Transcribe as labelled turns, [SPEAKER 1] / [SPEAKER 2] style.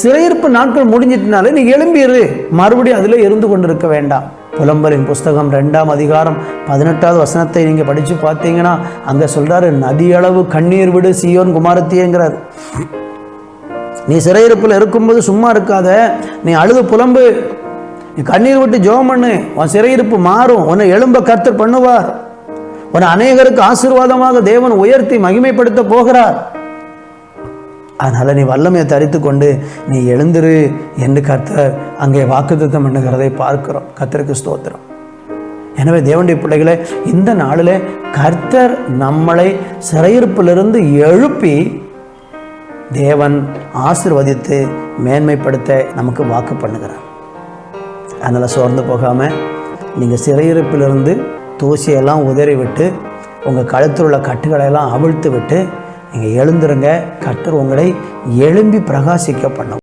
[SPEAKER 1] சிறையிருப்பு நாட்கள் முடிஞ்சிட்டனால நீ எழும்பிடு மறுபடியும் அதில் இருந்து கொண்டிருக்க வேண்டாம். புலம்பலின் புஸ்தகம் ரெண்டாம் அதிகாரம் பதினெட்டாவது வசனத்தை நீங்கள் படித்து பார்த்தீங்கன்னா அங்கே சொல்கிறாரு நதியளவு கண்ணீர் விடு சியோன் குமாரத்தியங்கிறார் நீ சிறையிருப்பில் இருக்கும்போது சும்மா இருக்காத. நீ அழுது புலம்பு. நீ கண்ணீர் விட்டு ஜோம் பண்ணு. உன் சிறையிருப்பு மாறும். உன்னை எலும்ப கர்த்தர் பண்ணுவார். உன்னை அநேகருக்கு ஆசீர்வாதமாக தேவன் உயர்த்தி மகிமைப்படுத்த போகிறார். அதனால் நீ வல்லமையை தரித்து கொண்டு நீ எழுந்துரு என்று கர்த்தர் அங்கே வாக்குத்தத்தம் பண்ணுகிறதை பார்க்கிறோம். கர்த்தருக்கு ஸ்தோத்திரம். எனவே தேவனுடைய பிள்ளைகளை இந்த நாளில் கர்த்தர் நம்மளை சிறையிருப்பிலிருந்து எழுப்பி தேவன் ஆசிர்வதித்து மேன்மைப்படுத்த நமக்கு வாக்கு பண்ணுகிறார். அதனால் சோர்ந்து போகாமல் நீங்கள் சிறையிருப்பிலிருந்து தூசியெல்லாம் உதறி விட்டு உங்கள் கழுத்தில் உள்ள கட்டுகளை எல்லாம் அவிழ்த்து விட்டு நீங்கள் எழுந்துருங்க கத்தர் உங்களை எழும்பி பிரகாசிக்க பண்ணும்